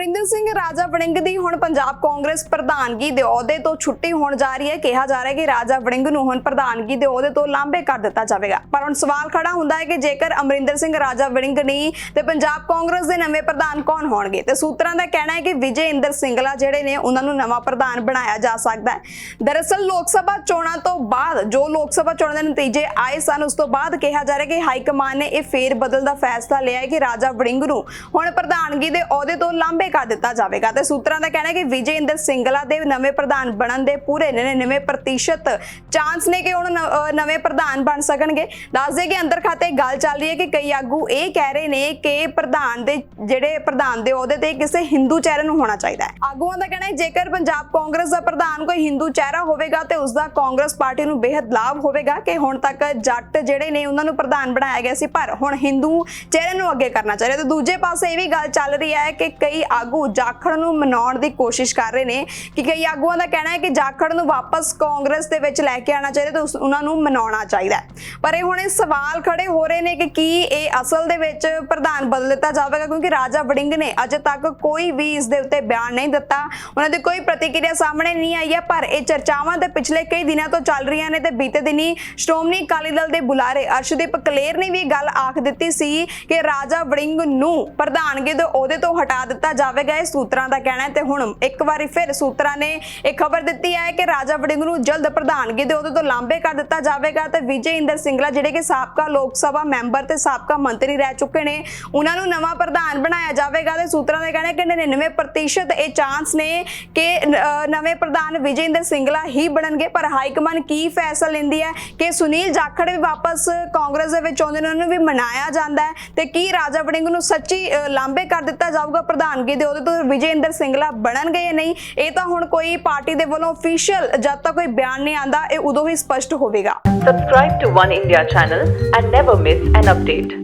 ਅਮਰਿੰਦਰ ਸਿੰਘ ਰਾਜਾ ਵੜਿੰਗ ਦੀ ਹੁਣ ਪੰਜਾਬ ਕਾਂਗਰਸ ਪ੍ਰਧਾਨਗੀ ਦੇ ਅਹੁਦੇ ਤੋਂ ਛੁੱਟੀ ਹੋਣ ਜਾ ਰਹੀ ਹੈ। ਕਿਹਾ ਜਾ ਰਿਹਾ ਹੈ ਕਿ ਰਾਜਾ ਵੜਿੰਗ ਨੂੰ ਹੁਣ ਪ੍ਰਧਾਨਗੀ ਦੇ ਅਹੁਦੇ ਤੋਂ ਲਾਂਭੇ ਕਰ ਦਿੱਤਾ ਜਾਵੇਗਾ। ਪਰ ਹੁਣ ਸਵਾਲ ਖੜਾ ਹੁੰਦਾ ਹੈ ਕਿ ਜੇਕਰ ਅਮਰਿੰਦਰ ਸਿੰਘ ਰਾਜਾ ਵੜਿੰਗ ਨਹੀਂ ਤੇ ਪੰਜਾਬ ਕਾਂਗਰਸ ਦੇ ਨਵੇਂ ਪ੍ਰਧਾਨ ਕੌਣ ਹੋਣਗੇ? ਤੇ ਸੂਤਰਾਂ ਦਾ ਕਹਿਣਾ ਹੈ ਕਿ ਵਿਜੇ ਇੰਦਰ ਸਿੰਗਲਾ ਜਿਹੜੇ ਨੇ, ਉਹਨਾਂ ਨੂੰ ਨਵਾਂ ਪ੍ਰਧਾਨ ਬਣਾਇਆ ਜਾ ਸਕਦਾ ਹੈ। ਦਰਅਸਲ ਲੋਕ ਸਭਾ ਚੋਣਾਂ ਤੋਂ ਬਾਅਦ, ਜੋ ਲੋਕ ਸਭਾ ਚੋਣਾਂ ਦੇ ਨਤੀਜੇ ਆਏ ਸਨ, ਉਸ ਤੋਂ ਬਾਅਦ ਕਿਹਾ ਜਾ ਰਿਹਾ ਕਿ ਹਾਈ ਕਮਾਨ ਨੇ ਇਹ ਫੇਰ ਬਦਲ ਦਾ ਫੈਸਲਾ ਲਿਆ ਹੈ ਕਿ ਰਾਜਾ ਵੜਿੰਗ ਨੂੰ ਹੁਣ ਪ੍ਰਧਾਨਗੀ ਦੇ ਅਹੁਦੇ ਤੋਂ ਲਾਂਭੇ ਕਰ ਦਿੱਤਾ ਜਾਵੇਗਾ। ਤੇ ਸੂਤਰਾਂ ਦਾ ਕਹਿਣਾ ਹੈ ਕਿ ਵਿਜੇ ਇੰਦਰ ਸਿੰਗਲਾ ਦੇ ਨਵੇਂ ਪ੍ਰਧਾਨ ਬਣਨ ਦੇ ਪੂਰੇ 99% ਚਾਂਸ ਨੇ ਕਿ ਉਹ ਨਵੇਂ ਪ੍ਰਧਾਨ ਬਣ ਸਕਣਗੇ। ਦੱਸਦੇ ਕਿ ਅੰਦਰ ਖਾਤੇ ਗੱਲ ਚੱਲ ਰਹੀ ਹੈ ਕਿ ਕਈ ਆਗੂ ਇਹ ਕਹਿ ਰਹੇ ਨੇ ਕਿ ਪ੍ਰਧਾਨ ਦੇ ਜਿਹੜੇ ਪ੍ਰਧਾਨ ਦੇ ਅਹੁਦੇ ਤੇ ਕਿਸੇ ਹਿੰਦੂ ਚਿਹਰੇ ਨੂੰ ਹੋਣਾ ਚਾਹੀਦਾ ਹੈ। ਆਗੂਆਂ ਦਾ ਕਹਿਣਾ ਹੈ, ਜੇਕਰ ਪੰਜਾਬ ਕਾਂਗਰਸ ਦਾ ਪ੍ਰਧਾਨ ਕੋਈ ਹਿੰਦੂ ਚਿਹਰਾ ਹੋਵੇਗਾ ਤੇ ਉਸ ਦਾ ਕਾਂਗਰਸ ਪਾਰਟੀ ਨੂੰ ਬੇहद ਲਾਭ ਹੋਵੇਗਾ ਕਿ ਹੁਣ ਤੱਕ ਜੱਟ ਜਿਹੜੇ ਨੇ ਉਹਨਾਂ ਨੂੰ ਪ੍ਰਧਾਨ ਬਣਾਇਆ ਗਿਆ ਸੀ, ਪਰ ਹੁਣ ਹਿੰਦੂ ਚਿਹਰੇ ਨੂੰ ਅੱਗੇ ਕਰਨਾ ਚਾਹੀਦਾ ਤੇ ਦੂਜੇ ਪਾਸੇ ਇਹ ਵੀ ਗੱਲ ਚੱਲ ਰਹੀ ਹੈ ਕਿ ਕਈ ਆਗੂ ਜਾਖੜ ਨੂੰ ਮਨਾਉਣ ਦੀ ਕੋਸ਼ਿਸ਼ ਕਰ ਰਹੇ ਨੇ ਕਿ ਕਈ ਆਗੂਆਂ ਦਾ ਕਹਿਣਾ ਹੈ ਕਿ ਜਾਖੜ ਨੂੰ ਵਾਪਸ ਕਾਂਗਰਸ ਦੇ ਵਿੱਚ ਲੈ ਕੇ ਆਉਣਾ ਚਾਹੀਦਾ ਤੇ ਉਹਨਾਂ ਨੂੰ ਮਨਾਉਣਾ ਚਾਹੀਦਾ ਪਰ ਇਹ ਹੁਣ ਇਹ ਸਵਾਲ ਖੜੇ ਹੋ ਰਹੇ ਨੇ ਕਿ ਕੀ ਇਹ ਅਸਲ ਦੇ ਵਿੱਚ ਪ੍ਰਧਾਨ ਬਦਲ ਦਿੱਤਾ ਜਾਵੇਗਾ ਕਿਉਂਕਿ ਰਾਜਾ ਵੜਿੰਗ ਨੇ ਅਜੇ ਤੱਕ ਕੋਈ ਵੀ ਇਸ ਦੇ ਉੱਤੇ ਬਿਆਨ ਨਹੀਂ ਦਿੱਤਾ। ਉਹਨਾਂ ਦੀ ਕੋਈ ਪ੍ਰਤੀਕਿਰਿਆ ਸਾਹਮਣੇ ਨਹੀਂ ਆਈ ਹੈ, ਪਰ ਇਹ ਚਰਚਾਵਾਂ ਤੇ ਪਿਛਲੇ ਕਈ ਦਿਨਾਂ ਤੋਂ ਚੱਲ ਰਹੀਆਂ ਨੇ ਤੇ ਬੀਤੇ ਦਿਨੀ ਸ਼੍ਰੋਮਣੀ ਅਕਾਲੀ ਦਲ ਦੇ ਬੁਲਾਰੇ ਅਰਸ਼ਦੀਪ ਕਲੇਰ ਨੇ ਵੀ ਇਹ ਗੱਲ ਆਖ ਦਿੱਤੀ ਸੀ ਕਿ ਰਾਜਾ ਵੜਿੰਗ ਨੂੰ ਪ੍ਰਧਾਨਗੀ ਦੇ ਅਹੁਦੇ ਤੋਂ ਹਟਾ ਦਿੱਤਾ ਜਾ ਜਾਵੇਗਾ ਇਹ ਸੂਤਰਾਂ ਦਾ ਕਹਿਣਾ ਹੈ ਤੇ ਹੁਣ ਇੱਕ ਵਾਰੀ ਫਿਰ ਸੂਤਰਾਂ ਨੇ ਇਹ ਖਬਰ ਦਿੱਤੀ ਹੈ ਕਿ ਰਾਜਾ ਵੜਿੰਗ ਨੂੰ ਜਲਦ ਪ੍ਰਧਾਨਗੀ ਦੇ ਅਹੁਦੇ ਤੋਂ ਲਾਂਭੇ ਕਰ ਦਿੱਤਾ ਜਾਵੇਗਾ ਤੇ ਵਿਜੇ ਇੰਦਰ ਸਿੰਗਲਾ ਜਿਹੜੇ ਕਿ ਸਾਬਕਾ ਲੋਕ ਸਭਾ ਮੈਂਬਰ ਤੇ ਸਾਬਕਾ ਮੰਤਰੀ ਰਹਿ ਚੁੱਕੇ ਨੇ ਉਹਨਾਂ ਨੂੰ ਨਵਾਂ ਪ੍ਰਧਾਨ ਬਣਾਇਆ ਜਾਵੇਗਾ ਤੇ ਸੂਤਰਾਂ ਦਾ ਕਹਿਣਾ ਕਿ 99% ਇਹ ਚਾਂਸ ਨੇ ਕਿ ਨਵੇਂ ਪ੍ਰਧਾਨ ਵਿਜੇ ਇੰਦਰ ਸਿੰਗਲਾ ਹੀ ਬਣਨਗੇ ਪਰ ਹਾਈ ਕਮਾਨ ਕੀ ਫੈਸਲਾ ਲੈਂਦੀ ਹੈ ਕਿ ਸੁਨੀਲ ਜਾਖੜ ਵੀ ਵਾਪਸ ਕਾਂਗਰਸ ਦੇ ਵਿੱਚ ਆਉਂਦੇ ਨੇ ਉਹਨਾਂ ਨੂੰ ਵੀ ਮਨਾਇਆ ਜਾਂਦਾ ਹੈ ਤੇ ਕੀ ਰਾਜਾ ਵੜਿੰਗ ਨੂੰ ਸੱਚੀ ਅਹ, ਲਾਂਭੇ ਕਰ ਦਿੱਤਾ ਜਾਊਗਾ ਪ੍ਰਧਾਨਗੀ ਦੇ ਉਹਦੇ ਤੋਂ ਵਿਜੇ ਇੰਦਰ ਸਿੰਗਲਾ ਬਣਨਗੇ ਜਾਂ ਨਹੀਂ, ਇਹ ਤਾਂ ਹੁਣ ਕੋਈ ਪਾਰਟੀ ਦੇ ਵੱਲੋਂ ਅਫੀਸ਼ੀਅਲ ਜਦ ਤੱਕ ਕੋਈ ਬਿਆਨ ਨਹੀਂ ਆਂਦਾ ਇਹ ਉਦੋਂ ਹੀ ਸਪਸ਼ਟ ਹੋਵੇਗਾ Subscribe to One India channel and never miss an update.